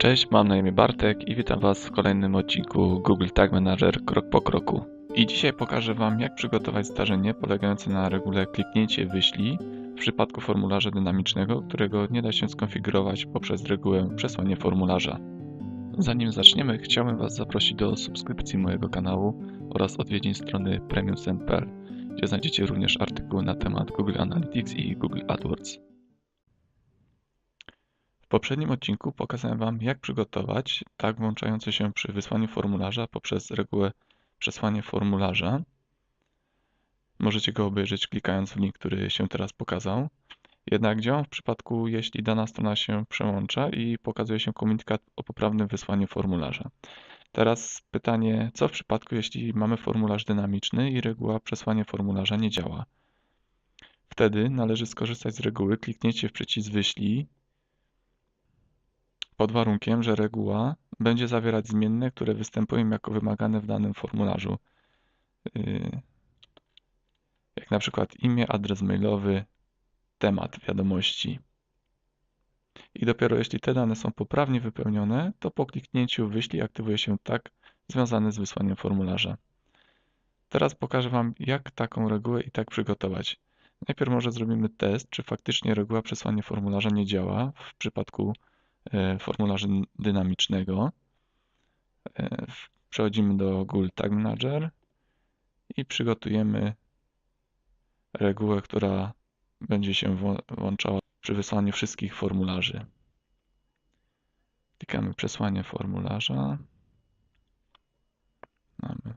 Cześć, mam na imię Bartek i witam Was w kolejnym odcinku Google Tag Manager krok po kroku. I dzisiaj pokażę Wam, jak przygotować zdarzenie polegające na regule kliknięcie wyślij w przypadku formularza dynamicznego, którego nie da się skonfigurować poprzez regułę przesłanie formularza. Zanim zaczniemy, chciałbym Was zaprosić do subskrypcji mojego kanału oraz odwiedzin strony premiumsen.pl, gdzie znajdziecie również artykuły na temat Google Analytics i Google AdWords. Poprzednim odcinku pokazałem Wam, jak przygotować tag włączający się przy wysłaniu formularza poprzez regułę przesłanie formularza. Możecie go obejrzeć klikając w link, który się teraz pokazał. Jednak działa w przypadku, jeśli dana strona się przełącza i pokazuje się komunikat o poprawnym wysłaniu formularza. Teraz pytanie, co w przypadku, jeśli mamy formularz dynamiczny i reguła przesłanie formularza nie działa? Wtedy należy skorzystać z reguły kliknięcie w przycisk wyślij pod warunkiem, że reguła będzie zawierać zmienne, które występują jako wymagane w danym formularzu. Yy, jak na przykład imię, adres mailowy, temat wiadomości. I dopiero jeśli te dane są poprawnie wypełnione, to po kliknięciu wyślij aktywuje się tak związany z wysłaniem formularza. Teraz pokażę Wam, jak taką regułę i tak przygotować. Najpierw może zrobimy test, czy faktycznie reguła przesłania formularza nie działa w przypadku formularza dynamicznego. E, przechodzimy do Google Tag Manager i przygotujemy regułę, która będzie się włączała przy wysłaniu wszystkich formularzy. Klikamy przesłanie formularza. Mamy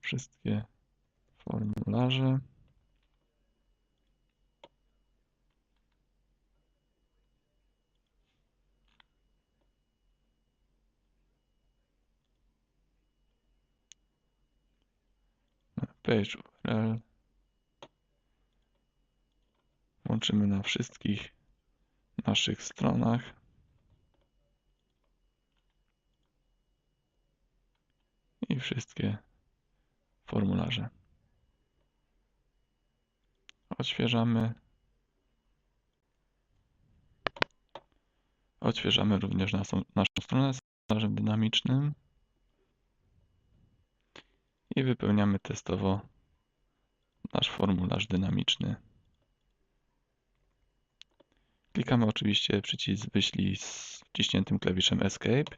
wszystkie formularze. Page URL. Łączymy na wszystkich naszych stronach. I wszystkie formularze. Odświeżamy. Odświeżamy również naszą, naszą stronę z formularzem dynamicznym i wypełniamy testowo nasz formularz dynamiczny. Klikamy oczywiście przycisk wyślij z wciśniętym klawiszem Escape.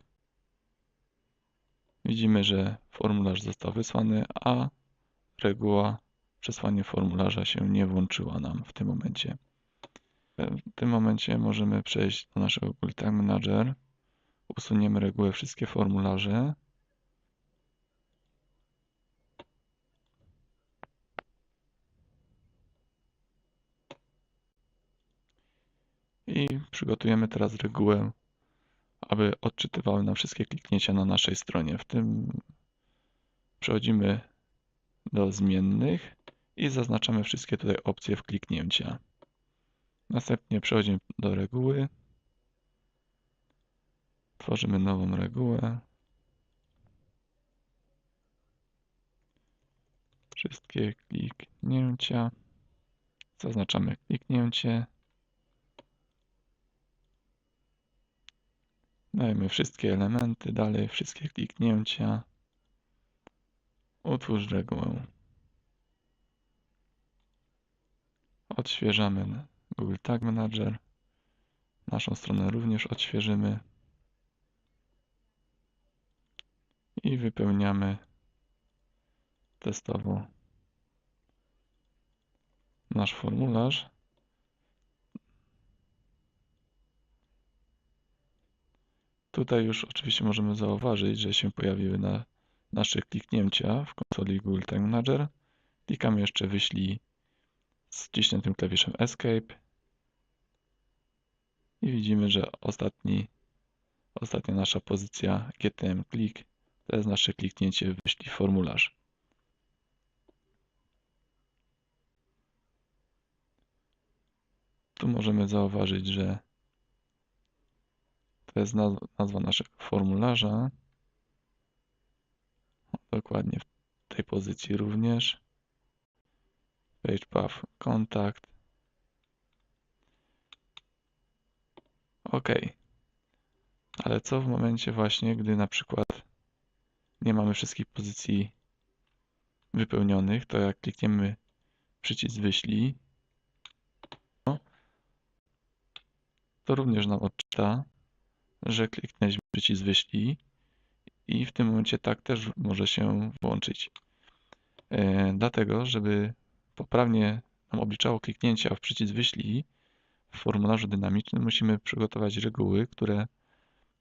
Widzimy, że formularz został wysłany, a reguła przesłanie formularza się nie włączyła nam w tym momencie. W tym momencie możemy przejść do naszego Tag Manager. Usuniemy regułę wszystkie formularze I przygotujemy teraz regułę, aby odczytywały nam wszystkie kliknięcia na naszej stronie. W tym przechodzimy do zmiennych i zaznaczamy wszystkie tutaj opcje w kliknięcia. Następnie przechodzimy do reguły. Tworzymy nową regułę. Wszystkie kliknięcia. Zaznaczamy kliknięcie. Dajmy wszystkie elementy, dalej wszystkie kliknięcia. Utwórz regułę. Odświeżamy Google Tag Manager. Naszą stronę również odświeżymy. I wypełniamy testowo nasz formularz. Tutaj już oczywiście możemy zauważyć, że się pojawiły na nasze kliknięcia w konsoli Google Tag Manager. Klikamy jeszcze wyślij z wciśniętym klawiszem Escape i widzimy, że ostatni, ostatnia nasza pozycja GTM Click to jest nasze kliknięcie wyślij formularz. Tu możemy zauważyć, że to jest nazwa naszego formularza. Dokładnie w tej pozycji również. Page path kontakt. OK. Ale co w momencie właśnie, gdy na przykład nie mamy wszystkich pozycji wypełnionych, to jak klikniemy przycisk wyślij, to również nam odczyta, że kliknęliśmy przycisk wyślij i w tym momencie tak też może się włączyć. E, Dlatego, żeby poprawnie nam obliczało kliknięcia w przycisk wyślij w formularzu dynamicznym, musimy przygotować reguły, które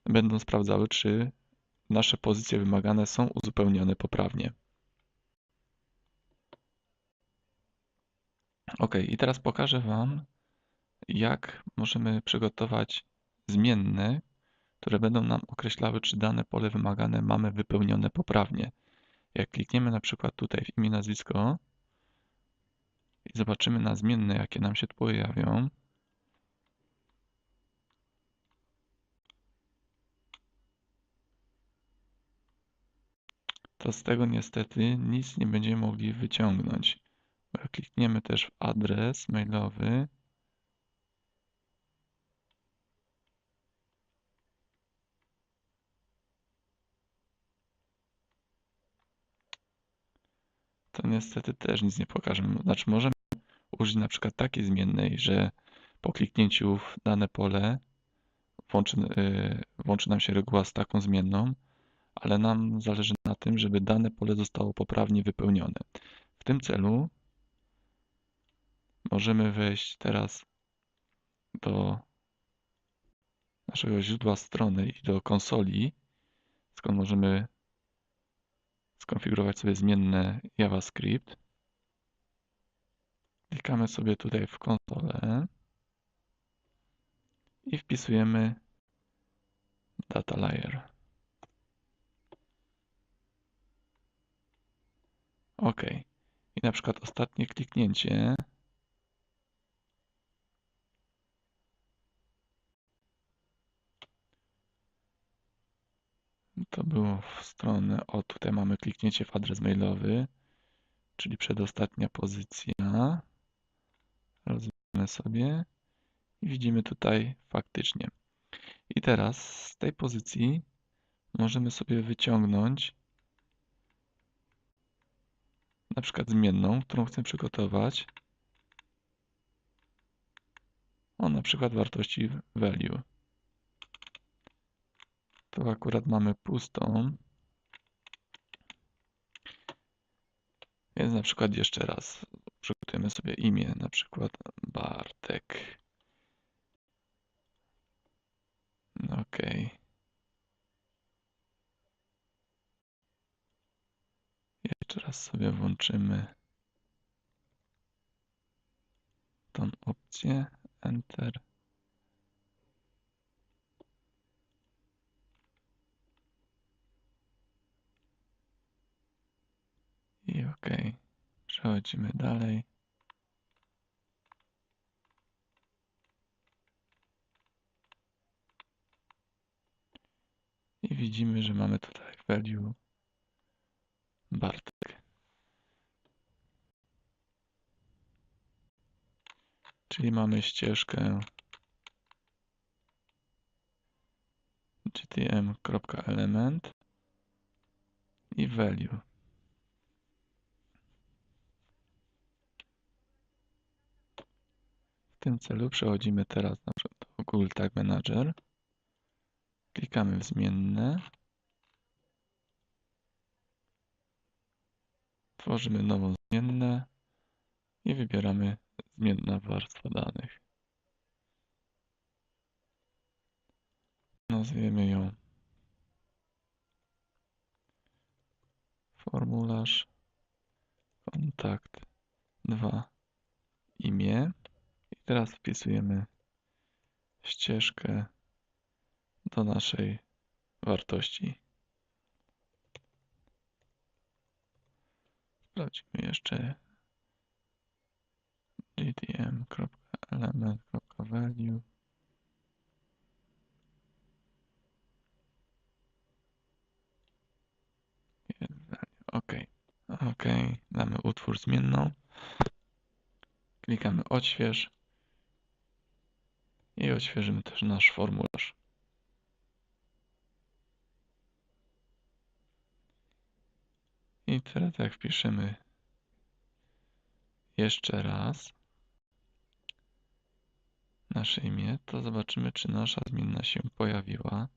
będą sprawdzały, czy nasze pozycje wymagane są uzupełnione poprawnie. Ok, i teraz pokażę Wam, jak możemy przygotować zmienne, które będą nam określały, czy dane pole wymagane mamy wypełnione poprawnie. Jak klikniemy na przykład tutaj w imię, nazwisko i zobaczymy na zmienne, jakie nam się tu pojawią, to z tego niestety nic nie będziemy mogli wyciągnąć. Klikniemy też w adres mailowy, to niestety też nic nie pokażemy. Znaczy możemy użyć na przykład takiej zmiennej, że po kliknięciu w dane pole włączy, yy, włączy nam się reguła z taką zmienną, ale nam zależy na tym, żeby dane pole zostało poprawnie wypełnione. W tym celu możemy wejść teraz do naszego źródła strony i do konsoli, skąd możemy skonfigurować sobie zmienne JavaScript. Klikamy sobie tutaj w konsolę i wpisujemy data layer. OK. I na przykład ostatnie kliknięcie to było w stronę, o tutaj mamy kliknięcie w adres mailowy, czyli przedostatnia pozycja. Rozwijamy sobie i widzimy tutaj faktycznie. I teraz z tej pozycji możemy sobie wyciągnąć na przykład zmienną, którą chcę przygotować. O, na przykład wartości value. Tu akurat mamy pustą. Więc na przykład jeszcze raz przygotujemy sobie imię, na przykład Bartek. OK. Jeszcze raz sobie włączymy tą opcję Enter. I OK. Przechodzimy dalej. I widzimy, że mamy tutaj value Bartek. Czyli mamy ścieżkę gtm.element i value. W tym celu przechodzimy teraz na przykład do Google Tag Manager. Klikamy w zmienne. Tworzymy nową zmiennę i wybieramy zmienna warstwa danych. Nazwiemy ją formularz kontakt 2 imię. Teraz wpisujemy ścieżkę do naszej wartości. Sprawdzimy jeszcze gtm.element.value OK. OK. Damy utwór zmienną. Klikamy odśwież i odświeżymy też nasz formularz. I teraz jak wpiszemy jeszcze raz nasze imię, to zobaczymy, czy nasza zmienna się pojawiła.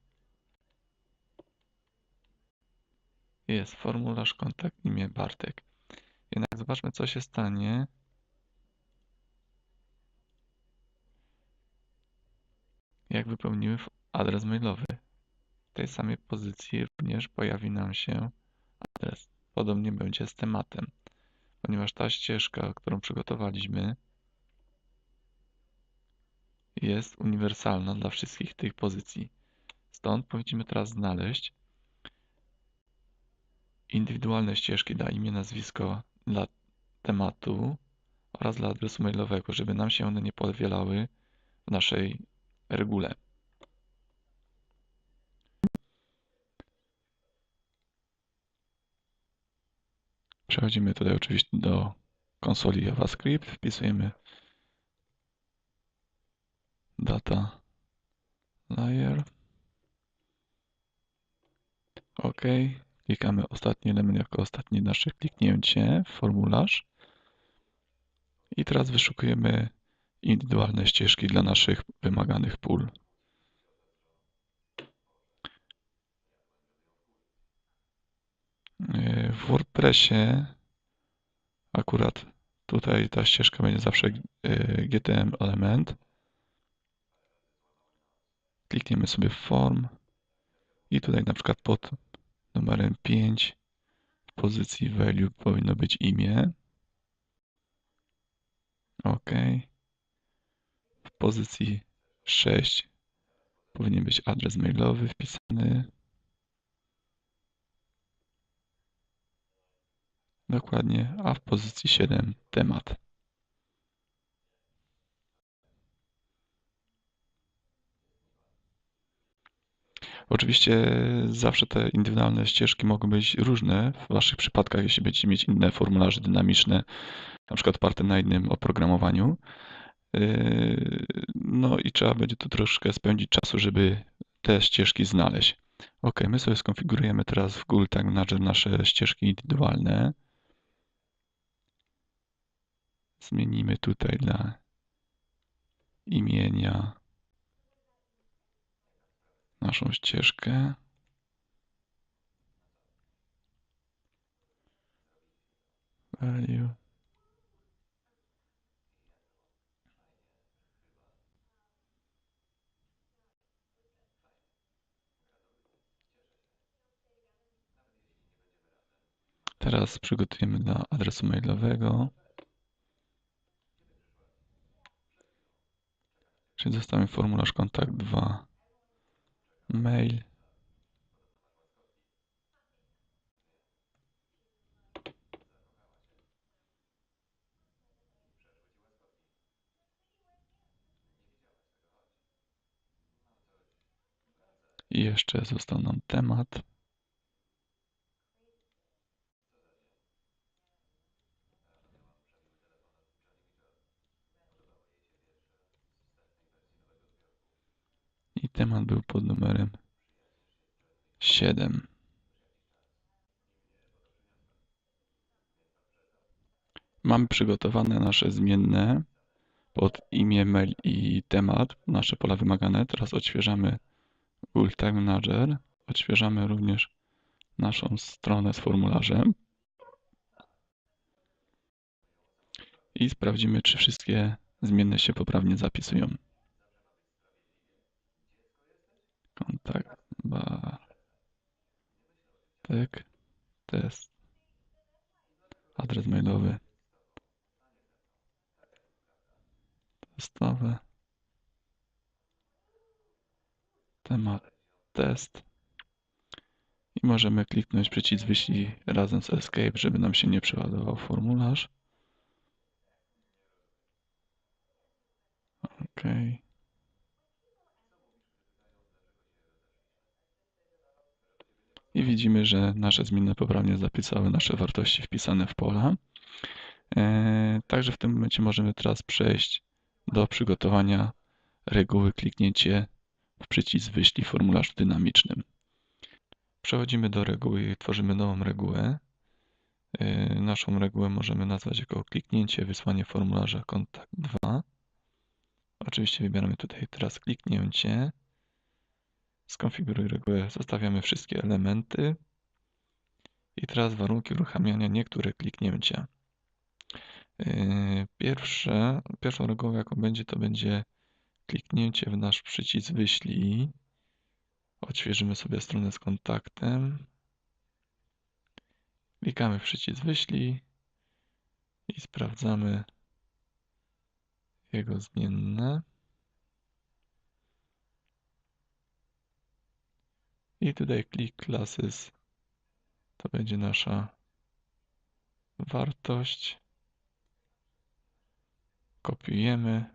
Jest formularz kontakt imię Bartek. Jednak zobaczmy, co się stanie, Jak wypełnimy adres mailowy. W tej samej pozycji również pojawi nam się adres. Podobnie będzie z tematem, ponieważ ta ścieżka, którą przygotowaliśmy, jest uniwersalna dla wszystkich tych pozycji. Stąd powinniśmy teraz znaleźć indywidualne ścieżki dla imię, nazwisko, dla tematu oraz dla adresu mailowego, żeby nam się one nie powielały w naszej regule. Przechodzimy tutaj oczywiście do konsoli JavaScript, wpisujemy data layer. OK. Klikamy ostatni element jako ostatnie nasze kliknięcie, formularz. I teraz wyszukujemy indywidualne ścieżki dla naszych wymaganych pól. Yy, W WordPressie akurat tutaj ta ścieżka będzie zawsze yy, GTM element. Klikniemy sobie w form i tutaj na przykład pod numerem 5 w pozycji value powinno być imię. OK. Pozycji 6 powinien być adres mailowy wpisany. Dokładnie, a w pozycji 7 temat. Oczywiście zawsze te indywidualne ścieżki mogą być różne w Waszych przypadkach, jeśli będziecie mieć inne formularze dynamiczne, na przykład oparte na innym oprogramowaniu. Yy, No i trzeba będzie tu troszkę spędzić czasu, żeby te ścieżki znaleźć. OK, my sobie skonfigurujemy teraz w Google Tag Manager nasze ścieżki indywidualne. Zmienimy tutaj dla imienia naszą ścieżkę. Value. Teraz przygotujemy dla adresu mailowego. Czyli zostawimy formularz kontakt 2 mail. I jeszcze został nam temat. Temat był pod numerem 7. Mamy przygotowane nasze zmienne pod imię, mail i temat, nasze pola wymagane. Teraz odświeżamy Google Tag Manager. Odświeżamy również naszą stronę z formularzem. I sprawdzimy, czy wszystkie zmienne się poprawnie zapisują. Kontakt, Bartek, test, adres mailowy, testowe, temat, test. I możemy kliknąć przycisk wyślij razem z Escape, żeby nam się nie przeładował formularz. OK. I widzimy, że nasze zmienne poprawnie zapisały nasze wartości wpisane w pola. E, Także w tym momencie możemy teraz przejść do przygotowania reguły kliknięcie w przycisk wyślij formularz dynamicznym. Przechodzimy do reguły i tworzymy nową regułę. Yy, Naszą regułę możemy nazwać jako kliknięcie, wysłanie formularza kontakt 2. Oczywiście wybieramy tutaj teraz kliknięcie. Skonfiguruj regułę, zostawiamy wszystkie elementy. I teraz warunki uruchamiania niektóre kliknięcia. Yy, Pierwsze, pierwszą regułą jaką będzie, to będzie kliknięcie w nasz przycisk wyślij. Odświeżymy sobie stronę z kontaktem. Klikamy w przycisk wyślij i sprawdzamy jego zmienne. I tutaj click classes to będzie nasza wartość. Kopiujemy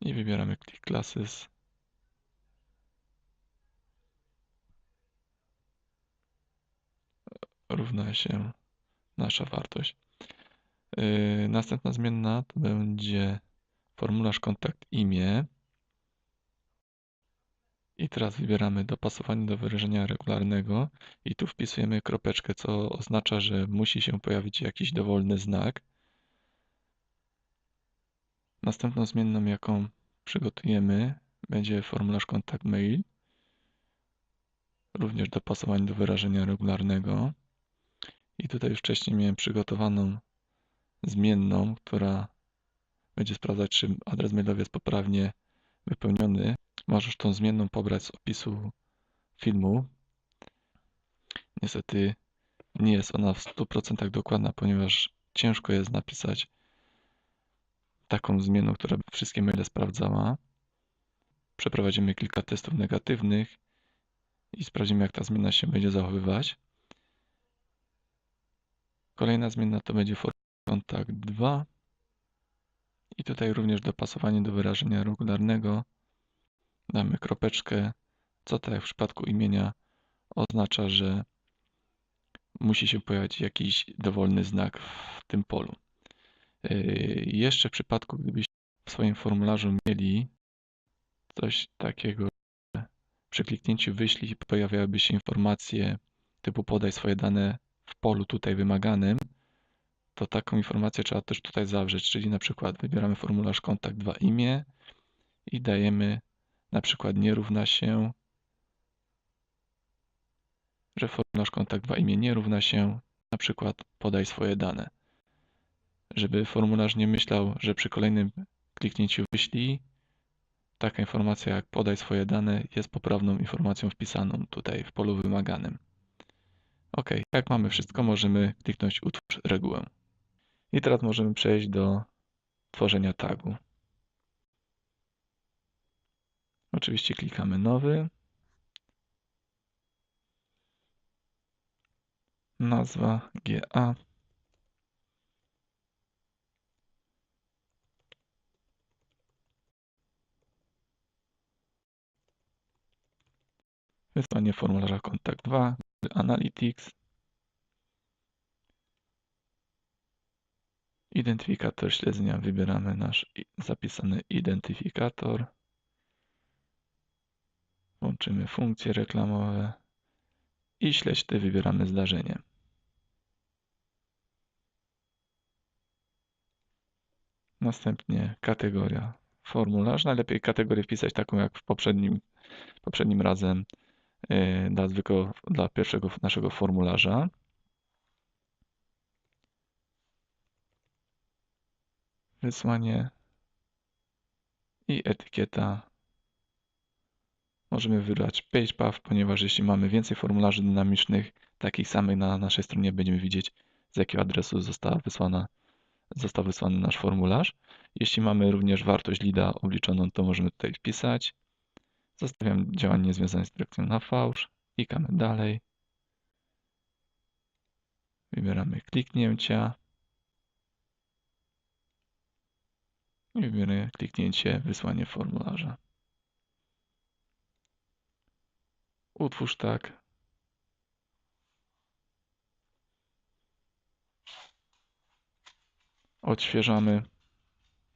i wybieramy click classes. Równa się nasza wartość. Yy, Następna zmienna to będzie formularz kontakt imię. I teraz wybieramy dopasowanie do wyrażenia regularnego i tu wpisujemy kropeczkę, co oznacza, że musi się pojawić jakiś dowolny znak. Następną zmienną, jaką przygotujemy, będzie formularz kontakt mail. Również dopasowanie do wyrażenia regularnego. I tutaj już wcześniej miałem przygotowaną zmienną, która będzie sprawdzać, czy adres mailowy jest poprawnie wypełniony. Możesz tą zmienną pobrać z opisu filmu. Niestety nie jest ona w 100% dokładna, ponieważ ciężko jest napisać taką zmienną, która by wszystkie maile sprawdzała. Przeprowadzimy kilka testów negatywnych i sprawdzimy, jak ta zmiana się będzie zachowywać. Kolejna zmienna to będzie kontakt 2. I tutaj również dopasowanie do wyrażenia regularnego. Damy kropeczkę, co tak jak w przypadku imienia oznacza, że musi się pojawić jakiś dowolny znak w tym polu. Yy, Jeszcze w przypadku, gdybyście w swoim formularzu mieli coś takiego, że przy kliknięciu wyślij pojawiałyby się informacje typu podaj swoje dane w polu tutaj wymaganym, to taką informację trzeba też tutaj zawrzeć, czyli na przykład wybieramy formularz kontakt 2 imię i dajemy na przykład nie równa się, że formularz kontakt 2 imię nie równa się, na przykład podaj swoje dane. Żeby formularz nie myślał, że przy kolejnym kliknięciu wyślij, taka informacja jak podaj swoje dane jest poprawną informacją wpisaną tutaj w polu wymaganym. OK, jak mamy wszystko, możemy kliknąć utwórz regułę. I teraz możemy przejść do tworzenia tagu. Oczywiście klikamy nowy. Nazwa GA. Wysłanie formularza kontakt 2, Analytics. Identyfikator śledzenia wybieramy nasz zapisany identyfikator. Włączymy funkcje reklamowe i śledź ty wybieramy zdarzenie. Następnie kategoria formularz. Najlepiej kategorię wpisać taką jak w poprzednim, poprzednim razem yy, dla, zwykłego, dla pierwszego naszego formularza. Wysłanie i etykieta. Możemy wybrać Page Path, ponieważ jeśli mamy więcej formularzy dynamicznych, takich samych na naszej stronie, będziemy widzieć z jakiego adresu została wysłana, został wysłany nasz formularz. Jeśli mamy również wartość LIDA obliczoną, to możemy tutaj wpisać. Zostawiam działanie związane z dyrekcją na fałsz. Klikamy dalej. Wybieramy kliknięcia. I wybieramy kliknięcie wysłanie formularza. Utwórz tak. Odświeżamy.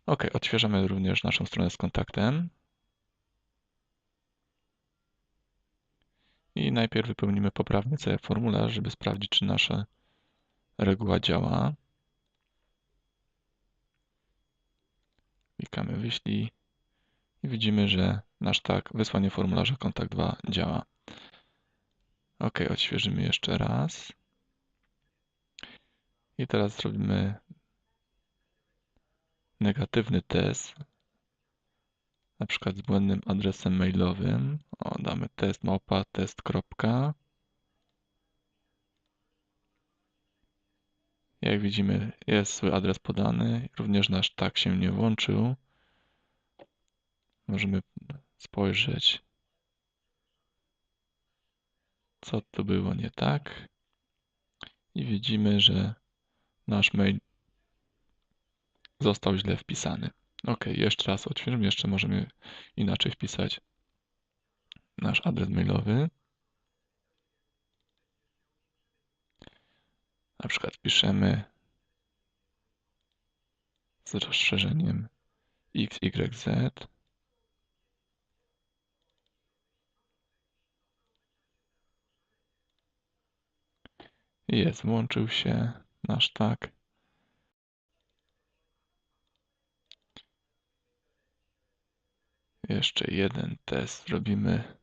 OK, odświeżamy również naszą stronę z kontaktem. I najpierw wypełnimy poprawnie cały formularz, żeby sprawdzić, czy nasza reguła działa. Klikamy wyślij i widzimy, że nasz tak wysłanie formularza kontakt 2 działa. OK, odświeżymy jeszcze raz. I teraz zrobimy negatywny test, na przykład z błędnym adresem mailowym. O, damy test małpa test. kropka. Jak widzimy, jest swój adres podany. Również nasz tak się nie włączył. Możemy spojrzeć, co tu było nie tak. I widzimy, że nasz mail został źle wpisany. OK, jeszcze raz odświeżymy, jeszcze możemy inaczej wpisać nasz adres mailowy. Na przykład piszemy z rozszerzeniem XYZ. Jest, włączył się nasz tak. Jeszcze jeden test zrobimy.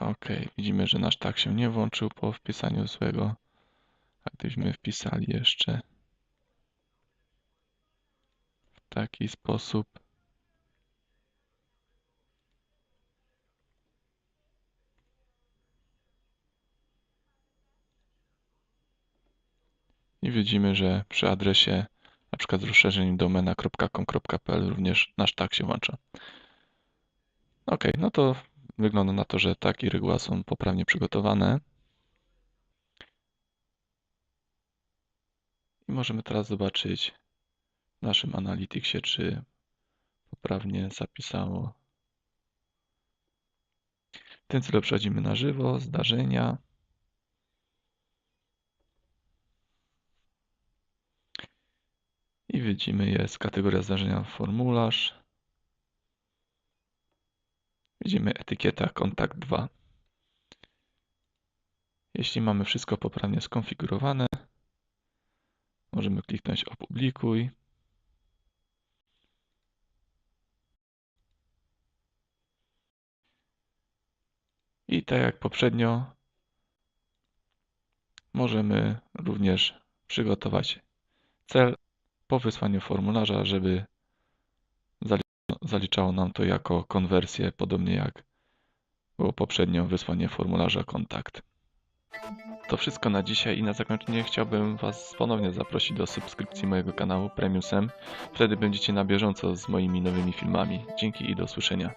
OK, widzimy, że nasz tak się nie włączył po wpisaniu złego. A gdybyśmy wpisali jeszcze w taki sposób, i widzimy, że przy adresie na przykład z rozszerzeniem domena.com.pl również nasz tak się włącza. OK, no to wygląda na to, że tak i reguła są poprawnie przygotowane. I możemy teraz zobaczyć w naszym Analyticsie, czy poprawnie zapisało. W tym celu przechodzimy na żywo, zdarzenia. I widzimy, jest kategoria zdarzenia formularz. Widzimy etykieta kontakt 2. Jeśli mamy wszystko poprawnie skonfigurowane, możemy kliknąć opublikuj. I tak jak poprzednio, możemy również przygotować cel po wysłaniu formularza, żeby zaliczało nam to jako konwersję, podobnie jak było poprzednio wysłanie formularza kontakt. To wszystko na dzisiaj i na zakończenie chciałbym Was ponownie zaprosić do subskrypcji mojego kanału Premiusem. Wtedy będziecie na bieżąco z moimi nowymi filmami. Dzięki i do usłyszenia.